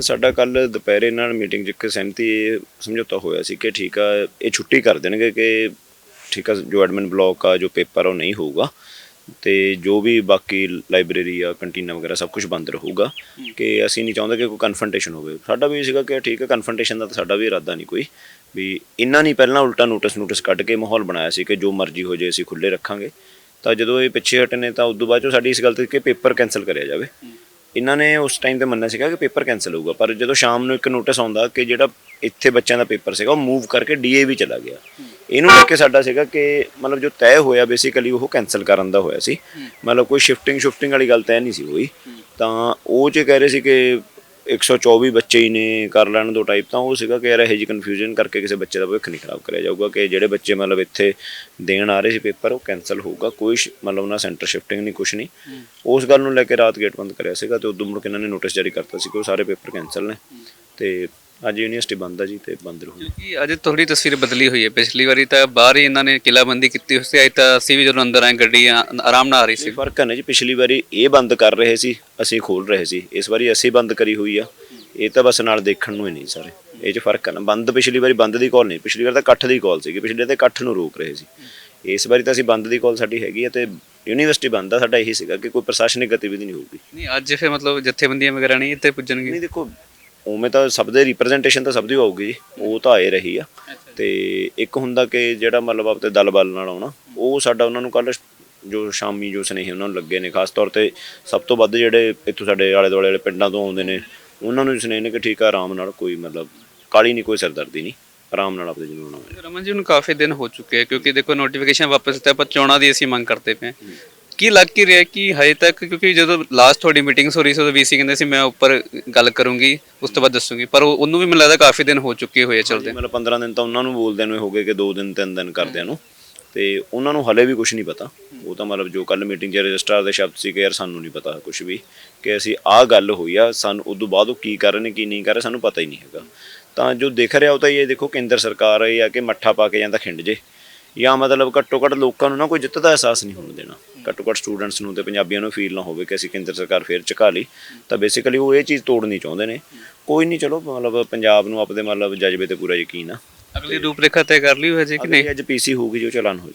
ਸਾਡਾ ਕੱਲ ਦੁਪਹਿਰੇ ਨਾਲ ਮੀਟਿੰਗ ਇੱਕ ਸਹਿਮਤੀ ਸਮਝੌਤਾ ਹੋਇਆ ਸੀ ਕਿ ਠੀਕ ਆ ਇਹ ਛੁੱਟੀ ਕਰ ਦੇਣਗੇ ਕਿ ਠੀਕ ਆ ਜੋ ਐਡਮਿਨ ਬਲਾਕ ਆ ਜੋ ਪੇਪਰ ਆ ਉਹ ਨਹੀਂ ਹੋਊਗਾ। ਤੇ ਜੋ ਵੀ ਬਾਕੀ ਲਾਇਬ੍ਰੇਰੀ ਆ ਕੰਟੀਨਾਂ ਵਗੈਰਾ ਸਭ ਕੁਝ ਬੰਦ ਰਹੂਗਾ। ਕਿ ਅਸੀਂ ਨਹੀਂ ਚਾਹੁੰਦੇ ਕਿ ਕੋਈ ਕਨਫਰੰਟੇਸ਼ਨ ਹੋਵੇ। ਸਾਡਾ ਵੀ ਸੀਗਾ ਕਿ ਠੀਕ ਹੈ ਕਨਫਰੰਟੇਸ਼ਨ ਦਾ ਤਾਂ ਸਾਡਾ ਵੀ ਇਰਾਦਾ ਨਹੀਂ ਕੋਈ। ਵੀ ਇੰਨਾ ਨਹੀਂ ਪਹਿਲਾਂ ਉਲਟਾ ਨੋਟਿਸ ਨੋਟਿਸ ਕੱਢ ਕੇ ਮਾਹੌਲ ਬਣਾਇਆ ਸੀ ਕਿ ਜੋ ਮਰਜ਼ੀ ਹੋ ਜੇ ਅਸੀਂ ਖੁੱਲੇ ਰੱਖਾਂਗੇ। ਤਾਂ ਜਦੋਂ ਇਹ ਪਿੱਛੇ ਹਟੇ ਨੇ ਤਾਂ ਉਦੋਂ ਬਾਅਦ ਚੋਂ ਸਾਡੀ ਇਸ ਗੱਲ ਤੇ ਕਿ ਪੇਪਰ ਕੈਨਸਲ ਕਰਿਆ ਜਾਵੇ। ਇਹਨਾਂ ਨੇ ਉਸ ਟਾਈਮ ਤੇ ਮੰਨਿਆ ਸੀਗਾ ਕਿ ਪੇਪਰ ਕੈਨਸਲ ਹੋਊਗਾ ਪਰ ਜਦੋਂ ਸ਼ਾਮ ਨੂੰ ਇੱਕ ਨੋਟਿਸ ਆਉਂਦਾ ਕਿ ਜਿਹੜਾ ਇੱਥੇ ਬੱਚਿਆਂ ਦਾ ਪੇਪਰ ਸੀਗਾ ਉਹ ਮੂਵ ਕਰਕੇ ਡੀਏਵੀ ਚਲਾ ਗਿਆ। ਇਹਨੂੰ ਲੈ ਕੇ ਸਾਡਾ ਸੀਗਾ ਕਿ ਮਤਲਬ ਜੋ ਤੈਅ ਹੋਇਆ ਬੇਸਿਕਲੀ ਉਹ ਕੈਨਸਲ ਕਰਨ ਦਾ ਹੋਇਆ ਸੀ। ਮਤਲਬ ਕੋਈ ਸ਼ਿਫਟਿੰਗ ਸ਼ਿਫਟਿੰਗ ਵਾਲੀ ਗੱਲ ਤੈਅ ਨਹੀਂ ਸੀ ਹੋਈ। ਤਾਂ ਉਹ ਚ ਕਹਿ ਰਹੇ ਸੀ ਕਿ 124 ਬੱਚੇ ਹੀ ਨੇ ਕਰ ਲੈਣ ਦੋ ਟਾਈਪ ਤਾਂ ਉਹ ਸੀਗਾ ਕਿ ਯਾਰ ਇਹ ਜੀ ਕਨਫਿਊਜ਼ਨ ਕਰਕੇ ਕਿਸੇ ਬੱਚੇ ਦਾ ਭਵਿੱਖ ਨਹੀਂ ਖਰਾਬ ਕਰਿਆ ਜਾਊਗਾ ਕਿ ਜਿਹੜੇ ਬੱਚੇ ਮਤਲਬ ਇੱਥੇ ਦੇਣ ਆ ਰਹੇ ਸੀ ਪੇਪਰ ਉਹ ਕੈਨਸਲ ਹੋਊਗਾ ਕੋਈ ਮਤਲਬ ਉਹਨਾਂ ਸੈਂਟਰ ਸ਼ਿਫਟਿੰਗ ਨਹੀਂ ਕੁਛ ਨਹੀਂ। ਉਸ ਗੱਲ ਨੂੰ ਲੈ ਕੇ ਰਾਤ ਗੇਟ ਬੰਦ ਕਰਿਆ ਸੀਗਾ ਤੇ ਉਦੋਂ ਮੁੜ ਕੇ ਇਹਨਾਂ ਨੇ ਨੋਟਿਸ ਜਾਰੀ ਕਰਤਾ ਸੀ ਕਿ ਉਹ ਸਾਰੇ ਪੇਪਰ ਕੈਨਸਲ ਨੇ। ਤੇ ਅੱਜ ਯੂਨੀਵਰਸਿਟੀ ਬੰਦ ਆ ਜੀ ਤੇ ਬੰਦ ਰਹੂਗੀ। ਕਿਉਂਕਿ ਅੱਜ ਥੋੜੀ ਤਸਵੀਰ ਬਦਲੀ ਹੋਈ ਹੈ। ਪਿਛਲੀ ਵਾਰੀ ਤਾਂ ਬਾਹਰ ਹੀ ਇਹਨਾਂ ਨੇ ਕਿਲਾਬੰਦੀ ਕੀਤੀ ਹੋਈ ਸੀ ਅੱਜ ਤਾਂ ਅਸੀਂ ਵੀ ਜਦੋਂ ਅੰਦਰ ਆਏ ਗੱਡੀ ਆ- ਆਰਾਮ ਨਾਲ ਆ ਰਹੀ ਸੀ। ਫ਼ਰਕ ਹੈ ਜੀ ਪਿਛਲੀ ਵਾਰੀ ਇਹ ਬੰਦ ਕਰ ਰਹੇ ਸੀ ਅਸੀਂ ਖੋਲ ਰਹੇ ਸੀ। ਇਸ ਵਾਰੀ ਅਸੀਂ ਬੰਦ ਕਰੀ ਹੋਈ ਆ। ਇਹ ਤਾਂ ਬਸ ਨਾਲ ਦੇਖਣ ਨੂੰ ਹੀ ਨਹੀਂ ਸਾਰੇ। ਇਹ 'ਚ ਫ਼ਰਕ ਹੈ ਨਾ। ਬੰਦ ਪਿਛਲੀ ਵਾਰੀ ਬੰਦ ਦੀ ਕਾਲ ਨਹੀਂ ਪਿਛਲੀ ਵਾਰ ਤਾਂ ਇਕੱਠ ਦੀ ਕਾਲ ਸੀਗੀ। ਪਿਛਲੇ ਤੇ ਇਕੱਠ ਨੂੰ ਰੋਕ ਰਹੇ ਸੀ। ਇਸ ਵਾਰੀ ਤਾਂ ਅਸੀਂ ਬੰਦ ਦੀ ਕਾਲ ਸਾਡੀ ਹੈਗੀ ਹੈ ਤੇ ਯੂਨੀਵਰਸਿਟੀ ਬੰਦ ਆ ਸਾਡਾ ਇਹੀ ਸੀਗਾ ਕਿ ਕੋਈ ਪ੍ਰਸ਼ਾਸਨਿਕ ਗਤੀਵਿਧੀ ਨਹੀਂ ਹੋਊਗੀ। ਨਹੀਂ ਅੱਜ ਫਿਰ ਮਤਲਬ ਜਥੇਬੰਦੀਆਂ ਵਗੈਰਾ ਨਹੀਂ ਇੱਥੇ ਪੁੱਜਣਗੇ ਨਹੀਂ ਦੇਖੋ ਉਵੇਂ ਤਾਂ ਸਭ ਦੇ ਰਿਪਰੈਜ਼ੈਂਟੇਸ਼ਨ ਤਾਂ ਸਭ ਦੀ ਹੋਊਗੀ ਉਹ ਤਾਂ ਆਏ ਰਹੀ ਆ। ਤੇ ਇੱਕ ਹੁੰਦਾ ਕਿ ਜਿਹੜਾ ਮਤਲਬ ਆਪਤੇ ਦਲ ਬਲ ਨਾਲ ਆਉਣਾ ਉਹ ਸਾਡਾ ਉਹਨਾਂ ਨੂੰ ਕੱਲ ਜੋ ਸ਼ਾਮੀ ਜੋ ਸੁਨੇਹੇ ਉਹਨਾਂ ਨੂੰ ਲੱਗੇ ਨੇ ਖਾਸ ਤੌਰ ਤੇ ਸਭ ਤੋਂ ਵੱਧ ਜਿਹੜੇ ਇੱਥੋਂ ਸਾਡੇ ਆਲੇ ਦੁਆਲੇ ਵਾਲੇ ਪਿੰਡਾਂ ਤੋਂ ਆਉਂਦੇ ਨੇ ਉਹਨਾਂ ਨੂੰ ਸੁਨੇਹੇ ਨੇ ਕਿ ਠੀਕ ਆ ਆਰਾਮ ਨਾਲ ਕੋਈ ਮਤਲਬ ਕਾਲੀ ਨਹੀਂ ਕੋਈ ਸਿਰਦਰਦੀ ਨਹੀਂ ਆਰਾਮ ਨਾਲ ਆਪਦੇ ਜਨੂਨ ਆਉਣਾ। ਰਮਨ ਜੀ ਨੂੰ ਕਾਫੀ ਦਿਨ ਹੋ ਚੁੱਕੇ ਕਿਉਂਕਿ ਦੇਖੋ ਨੋਟੀਫਿਕੇਸ਼ਨ ਵਾਪਸ ਤੇ ਆਪਾਂ ਚੋਣਾਂ ਦੀ ਅਸੀਂ ਮੰਗ ਕਰਦੇ ਪਏ। ਕੀ ਲੱਗ ਕੀ ਰਿਹਾ ਕਿ ਹਜੇ ਤੱਕ ਕਿਉਂਕਿ ਜਦੋਂ ਲਾਸਟ ਤੁਹਾਡੀ ਮੀਟਿੰਗਸ ਹੋ ਰਹੀ ਸੀ ਉਦੋਂ ਵੀਸੀ ਕਹਿੰਦੇ ਸੀ ਮੈਂ ਉੱਪਰ ਗੱਲ ਕਰੂੰਗੀ ਉਸ ਤੋਂ ਬਾਅਦ ਦੱਸੂਗੀ। ਪਰ ਉਹ- ਉਹਨੂੰ ਵੀ ਮੈਨੂੰ ਲੱਗਦਾ ਕਾਫੀ ਦਿਨ ਹੋ ਚੁੱਕੇ ਹੋਏ ਆ ਚਲਦੇ। ਮਤਲਬ 15 ਦਿਨ ਤਾਂ ਉਹਨਾਂ ਨੂੰ ਬੋਲਦਿਆਂ ਨੂੰ ਹੀ ਹੋ ਗਏ ਕਿ 2 ਦਿਨ 3 ਦਿਨ ਕਰਦਿਆਂ ਨੂੰ ਤੇ ਉਹਨਾਂ ਨੂੰ ਹਲੇ ਵੀ ਕੁਝ ਨਹੀਂ ਪਤਾ। ਉਹ ਤਾਂ ਮਤਲਬ ਜੋ ਕੱਲ ਮੀਟਿੰਗ 'ਚ ਰਜਿਸਟਰ ਦੇ ਸ਼ਬਦ ਸੀ ਕਿ ਯਾਰ ਸਾਨੂੰ ਨਹੀਂ ਪਤਾ ਕੁਝ ਵੀ ਕਿ ਅਸੀਂ ਆਹ ਗੱਲ ਹੋਈ ਆ ਸਾਨੂੰ ਉਦੋਂ ਬਾਅਦ ਉਹ ਕੀ ਕਰ ਰਹੇ ਨੇ ਕੀ ਨਹੀਂ ਕਰ ਰਹੇ ਸਾਨੂੰ ਪਤਾ ਹੀ ਨਹੀਂ ਹੈਗਾ। ਤਾਂ ਜੋ ਦਿਖ ਰਿਹਾ ਉਹ ਤਾਂ ਇਹ ਦੇਖੋ ਕੇਂਦਰ ਸਰਕਾਰ ਇਹ ਆ ਕਿ ਮੱਠਾ ਪਾ ਕੇ ਜਾਂਦਾ ਖਿੰਡ ਜੇ। ਜਾਂ ਮਤਲਬ ਘੱਟੋ ਘੱਟ ਲੋਕਾਂ ਨੂੰ ਨਾ ਕੋਈ ਜਿੱਤ ਦਾ ਅਹਿਸਾਸ ਨਹੀਂ ਹੋਣ ਦੇਣਾ। ਘੱਟੋ ਘੱਟ ਸਟੂਡੈਂਟਸ ਨੂੰ ਤੇ ਪੰਜਾਬੀਆਂ ਨੂੰ ਫੀਲ ਨਾ ਹੋਵੇ ਕਿ ਅਸੀਂ ਕੇਂਦਰ ਸਰਕਾਰ ਫੇਰ ਝੁਕਾ ਲਈ। ਤਾਂ ਬੇਸਿਕਲੀ ਉਹ ਇਹ ਚੀਜ਼ ਤੋੜਨੀ ਚਾਹੁੰਦੇ ਨੇ। ਕੋਈ ਨਹੀਂ ਚਲੋ ਮਤਲਬ ਪੰਜਾਬ ਨੂੰ ਆਪਦੇ ਮਤਲਬ ਜਜ਼ਬੇ ਤੇ ਪੂਰਾ ਯਕੀਨ ਆ। ਅਗਲੀ ਰੂਪਰੇਖਾ ਤੈ ਕਰ ਲਈ ਹੋਇਆ ਜੀ ਕਿ ਨਹੀਂ? ਅੱਜ ਪੀਸੀ ਹੋਊਗੀ ਜੋ ਚਲਾਨ ਹੋ